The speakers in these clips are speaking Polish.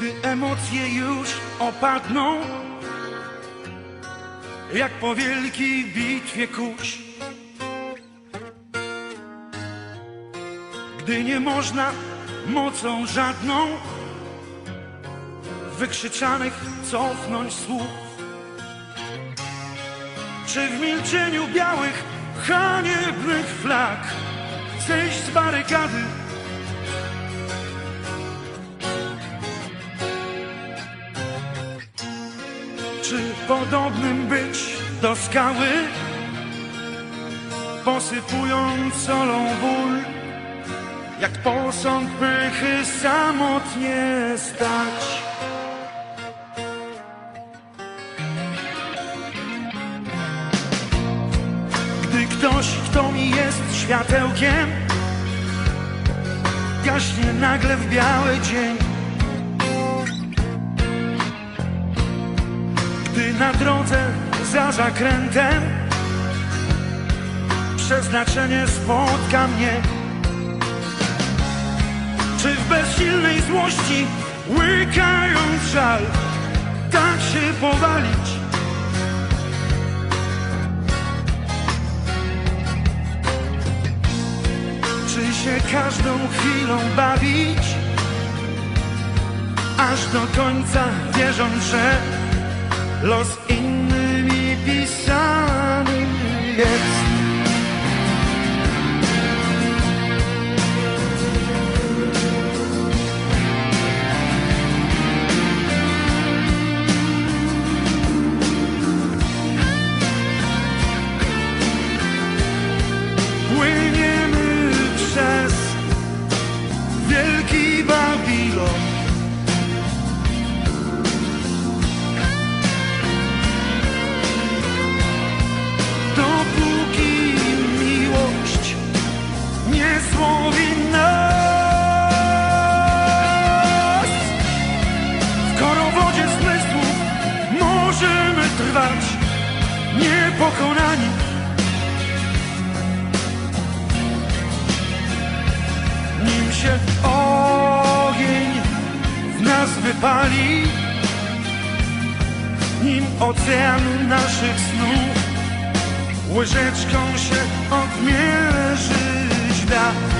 Gdy emocje już opadną, jak po wielkiej bitwie kurz. Gdy nie można mocą żadną wykrzyczanych cofnąć słów. Czy w milczeniu białych, haniebnych flag zejść z barykady? Podobnym być do skały, posypując solą ból, jak posąg pychy samotnie stać? Gdy ktoś, kto mi jest światełkiem, gaśnie nagle w biały dzień. Gdy na drodze za zakrętem przeznaczenie spotka mnie. Czy w bezsilnej złości, łykając żal, tak się powalić? Czy się każdą chwilą bawić, aż do końca wierząc, że los indios niepokonani nim się ogień w nas wypali, nim ocean naszych snów łyżeczką się odmierzy świat.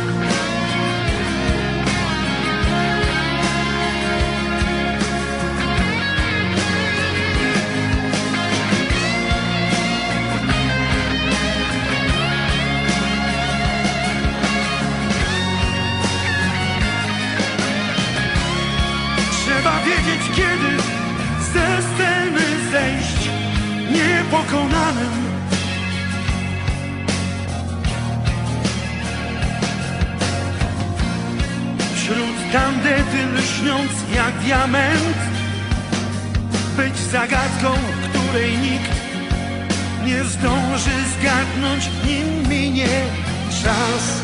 Kiedy ze sceny zejść niepokonanym. Wśród tandety lśniąc jak diament Być zagadką, której nikt nie zdąży zgadnąć nim minie czas